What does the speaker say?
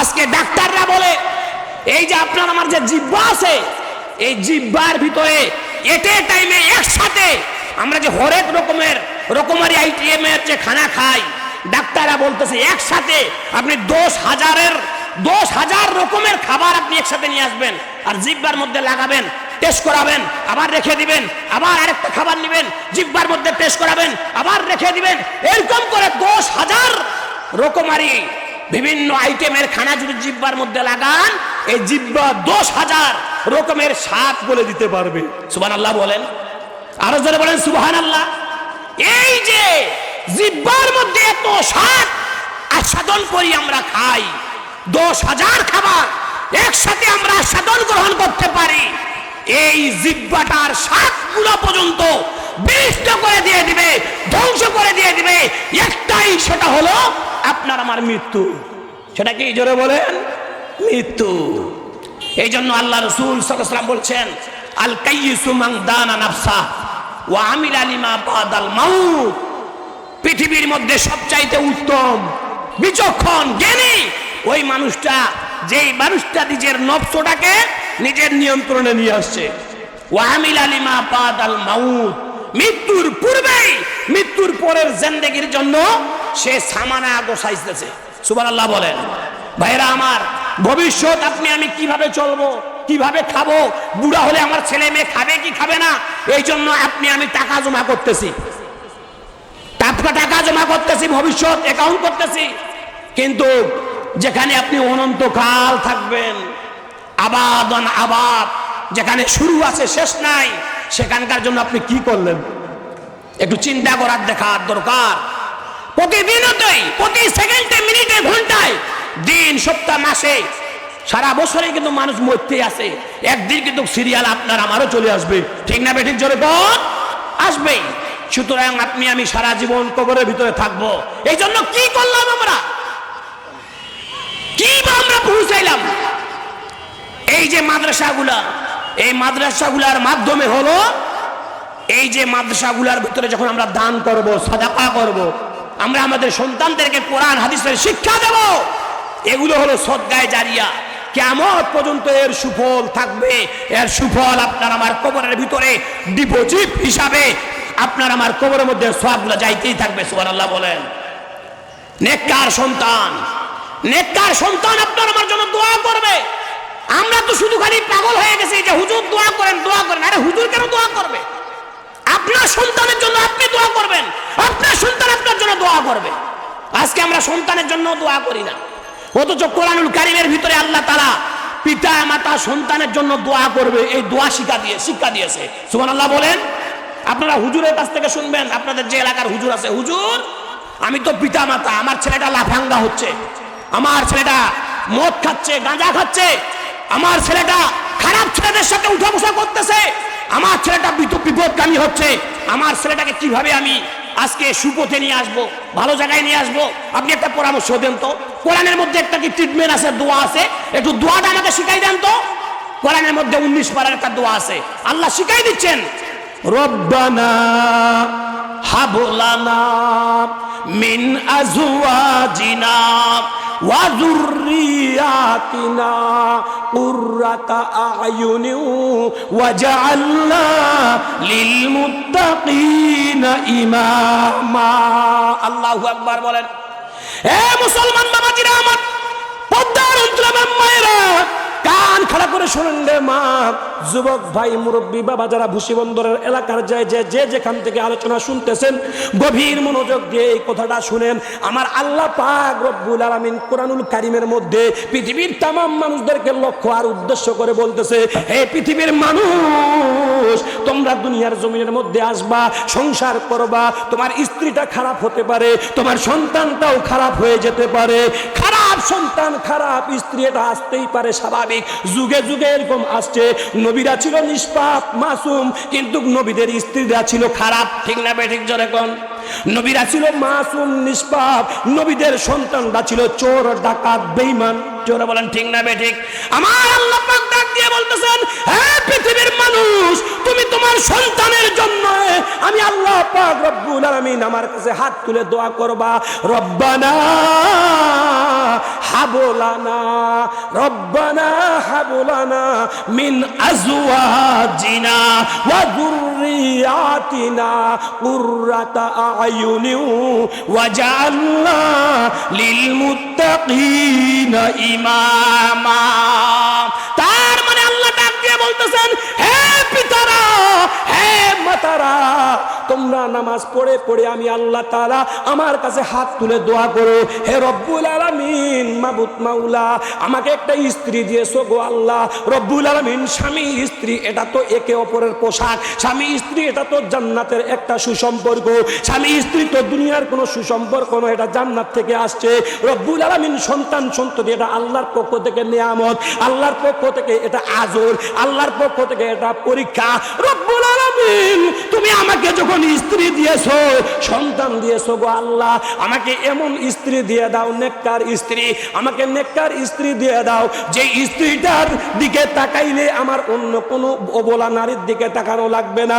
আজকে ডাক্তাররা বলে, এই যে আপনার আমার যে জিব্বা আছে, এই জিব্বার ভিতরে এটে টাইমে একসাথে আমরা যে হরেক রকমের রকমারি আইটেমের যে খানা খাই, ডাক্তাররা বলতেছে, একসাথে আপনি দশ হাজারের, দশ হাজার রকমের খাবার আপনি একসাথে নিয়ে আসবেন আর জিব্বার মধ্যে লাগাবেন টেস্ট করাবেন, আবার রেখে দিবেন, আবার আরেকটা খাবার নেবেন জিব্বার মধ্যে টেস্ট করাবেন, আবার রেখে দিবেন, এরকম করে দশ হাজার রকমারি বিভিন্ন আইটেমের খানা যদি জিব্বার মধ্যে লাগান, এই জিব্বা দশ হাজার রকমের স্বাদ বলে দিতে পারবে। সুবান আল্লাহ বলেন। আরও জোরে বলেন সুবহান আল্লাহ এই যে জিব্বার মধ্যে এত স্বাদ আস্বাদন করি আমরা খাই, দশ হাজার খাবার একসাথে আমরা আস্বাদন গ্রহণ করতে পারি, এই জিব্বাটার স্বাদগুলো পর্যন্ত বিষ্ট করে দিয়ে দিবে, ধ্বংস করে দিয়ে দিবে। একটাই সেটা হলো আপনার আমার মৃত্যু। সেটা কি জোরে বলেন? মৃত্যু। এই জন্য আল্লাহ রসুল সাল্লাম বলছেন, আল কাইয়িসু মান দানা নাফসা ওয়া আমিল আলিমা বাদাল মাউত। পৃথিবীর মধ্যে সবচাইতে উত্তম, বিচক্ষণ, জ্ঞানী ওই মানুষটা, যেই মানুষটা নিজের নবসটাকে নিজের নিয়ন্ত্রণে নিয়ে আসছে। ওয়ামিল আলিমা পাদ আল মাউত। মৃত্যুর পূর্বেই, মৃত্যুর পরের জেন্দেগির জন্য সে সামানা গোসাইতেছে সুবান আল্লাহ বলেন। ভাইরা আমার, ভবিষ্যৎ আপনি আমি কীভাবে চলবো, কীভাবে খাব, বুড়া হলে আমার ছেলে মেয়ে খাবে কি খাবে না, এই জন্য আপনি আমি টাকা জমা করতেছি। টাটকা টাকা জমা করতেছি, ভবিষ্যৎ অ্যাকাউন্ট করতেছি। কিন্তু যেখানে আপনি অনন্তকাল থাকবেন, আবাদন, আবাদ, যেখানে শুরু আছে, শেষ নাই, সেখানকার জন্য আপনি কি করলেন? একটু চিন্তা করার দেখার দরকার। প্রতিদিনতেই প্রতি সেকেন্ডে মিনিটে ঘন্টায়, দিন, সপ্তাহ, মাসে, সারা বছরে কিন্তু মানুষ মরতে আছে একদিন কিন্তু সিরিয়াল আপনার আমারও চলে আসবে। ঠিক না বেঠিক জোরে কর? আসবেই। সুতরাং আপনি, আমি সারা জীবন কবরের ভিতরে থাকব। এই জন্য কি করলাম আমরা? কি আমরা পৌঁছাইলাম? এই যে মাদ্রাসাগুলা, এই মাদ্রাসাগুলার মাধ্যমে হলো, এই যে মাদ্রাসাগুলার ভিতরে যখন আমরা দান করব সাদাপা করব আমরা আমাদের সন্তানদেরকে কোরআন, হাদিসের শিক্ষা দেব। এগুলো হলো সদ্গায় জারিয়া। কেমন পর্যন্ত এর সুফল থাকবে। এর সুফল আপনার আমার কবরের ভিতরে ডিপোজিট হিসাবে আপনার আমার কবরের মধ্যে সবগুলো যাইতেই থাকবে সুবহান আল্লাহ বলেন। নেককার সন্তান নেককার সন্তান আপনার আমার জন্য দোয়া করবে। আমরা তো শুধু খালি পাগল হয়ে গেছি যে হুজুর দোয়া করেন দোয়া করেন। আরে হুজুর কেন দোয়া করবে আপনার সন্তানের জন্য আপনি দোয়া করবেন আপনার সন্তান আপনার জন্য দোয়া করবে। আজকে আমরা সন্তানের জন্য দোয়া করি না। অথচ কোরআনুল কারিমের ভিতরে আল্লাহ তালা পিতা, মাতা, সন্তানের জন্য দোয়া করবে। এই দোয়া শিক্ষা দিয়ে, শিক্ষা দিয়েছে। সুমান আল্লাহ বলেন, আপনারা হুজুরের কাছ থেকে শুনবেন, আপনাদের যে এলাকার হুজুর আছে, হুজুর, আমি তো পিতা, মাতা, আমার ছেলেটা লাফাঙ্গা হচ্ছে, আমার ছেলেটা মদ খাচ্ছে, গাঁজা খাচ্ছে, আমার ছেলেটা খারাপ ছেলেদের সাথে উঠা বসা করতেছে, আমার ছেলেটা বিপদগামী হচ্ছে, আমার ছেলেটাকে কীভাবে আমি আজকে সুপথে নিয়ে আসব, ভালো জায়গায় নিয়ে আসব। আপনি একটা পরামর্শ দেন তো। কোরআনের মধ্যে একটা কি ট্রিটমেন্ট আছে, দোয়া আছে? একটু দোয়াটা আমাকে শিখাই দেন তো। কোরআনের মধ্যে উনিশ পারার একটা দোয়া আছে। আল্লাহ শিখাই দিচ্ছেন, রব্বানা হাবলানা মিন আজওয়াজিনা ওয়া قرة أعين وجعلنا للمتقين إماما الله أكبر বলেন। এ মুসলমান বাবাজিরা আমার পদ্মার অঞ্চলে মায়েরা কান খাড়া করে শুনেন রে মা। যুবক ভাই, মুরব্বী, বাবা যারা ভুসি বন্দরের এলাকার যায় যে যে যেখান থেকে আলোচনা শুনতেছেন, গভীর মনোযোগ দিয়ে এই কথাটা শুনেন। আমার আল্লাহ পাক রব্বুল আলামিন কোরআনুল কারিমের মধ্যে পৃথিবীর তাম মানুষদেরকে লক্ষ্য আর উদ্দেশ্য করে বলতেছে, হে পৃথিবীর মানুষ, তোমরা দুনিয়ার জমিনের মধ্যে আসবা, সংসার করবা, তোমার স্ত্রীটা খারাপ হতে পারে, তোমার সন্তানটাও খারাপ হয়ে যেতে পারে। খারাপ সন্তান খারাপ, স্ত্রী এটা আসতেই পারে স্বাভাবিক। যুগে যুগে এরকম আসছে, নবীরা ছিল নিষ্পাপ, মাসুম, কিন্তু নবীদের স্ত্রীরা ছিল খারাপ। ঠিক না বেঠিক জোরে কোন? নবীরা ছিল মাসুম, নিষ্পাপ, নবীদের সন্তানরা ছিল চোর, ডাকাত, বেঈমান। জোরে বলেন, ঠিক না বেঠিক? আমার আল্লাহ ডাক দিয়ে বলতেছেন হ্যাঁ পৃথিবীর মানুষ, তুমি তোমার সন্তানের জন্য আমি আল্লাহ পাক রব্বুল আলামিন আমার কাছে হাত তুলে দোয়া করবা। রব্বানা হাবলানা, রব্বানা হাবলানা মিন আজওয়াজিনা ওয়া যুররিয়াতিনা কুররাতা আয়ুনি ওয়াজআলনা লিল মুত্তাকিনা ইমামা। তার মানে আল্লাহ ডাক দিয়ে বলতেছেন মাতারা তোমরা নামাজ পড়ে পড়ে আমি আল্লাহ তাআলা আমার কাছে হাত তুলে দোয়া করো। হে রব্বুল আলামিন, মাবুদ মাওলা, আমাকে একটা স্ত্রী দিয়েছ গো আল্লাহ। রব্বুল আলামিন, স্বামী স্ত্রী, এটা তো একে অপরের পোশাক। স্বামী স্ত্রী, এটা তো জান্নাতের একটা সুসম্পর্ক। স্বামী স্ত্রী তো দুনিয়ার কোনো সুসম্পর্ক নয়, এটা জান্নাত থেকে আসছে। রব্বুল আলামিন, সন্তান সন্ততি, এটা আল্লাহর পক্ষ থেকে নিয়ামত, আল্লাহর পক্ষ থেকে এটা আজর, আল্লাহর পক্ষ থেকে এটা পরীক্ষা। রব্বুল তুমি আমাকে যখন স্ত্রী দিয়েছ, সন্তান দিয়েছ গো আল্লাহ, আমাকে এমন স্ত্রী দিয়ে দাও, নেককার স্ত্রী। আমাকে নেককার স্ত্রী দিয়ে দাও, যে স্ত্রীটার দিকে তাকাইলে আমার অন্য কোনো অবলা নারীর দিকে তাকানো লাগবে না।